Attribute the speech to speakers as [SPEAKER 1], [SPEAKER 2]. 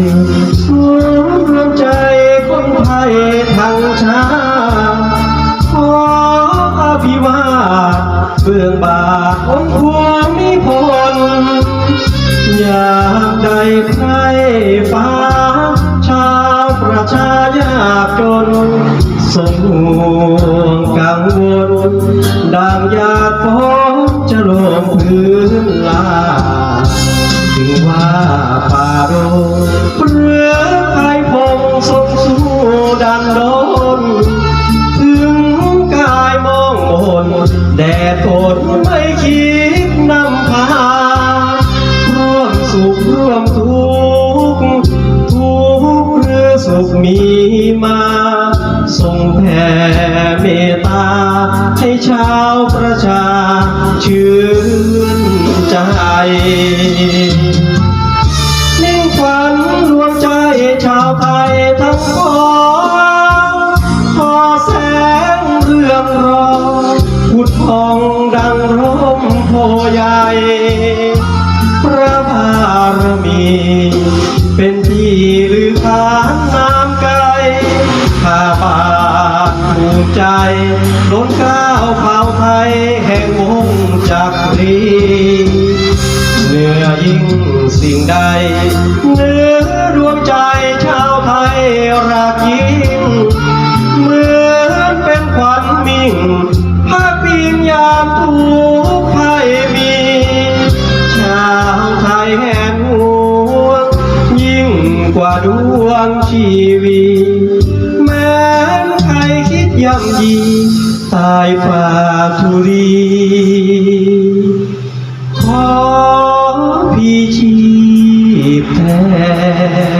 [SPEAKER 1] ยรวมใจคนไทยทั้งชาติขออภิวาเบื้องบาทองค์ภูมิพลอยากได้ใครฟ้า ชาวประชายากจนสมห่วงกังวลดังยากพบจะลงพื้นลา โรงเรือไทยพงสมสู้ดันโดน ถึงกายมองมนแดดฝนไม่คิดนำพา ร่วมสุขร่วมทุกข์ทุกข์หรือสุขมีมา ทรงแผ่เมตตา ให้ชาวประชาชื่นใจ ฝันดวงใจชาวไทยทั้งปวงขอแสงเรื่องรองพุดพองดังร่มโพใหญ่พระบารมี เป็นที่ลือขานน้ำไกลข้าบาทภูมิใจล้นก้าวเผ่าไทยแห่งวงจักรีเหนือ ยิ่งสิ่งใด เนือดวงใจชาวไทยรักยิ่งเหมือนเป็นขวัญมิ่งภาคพิงยามทุกข์ภัยมี ชาวไทยแห่งหวงยิ่งกว่าดวงชีวีแม้ใครคิดย่ำยีตายฝาทุรี थे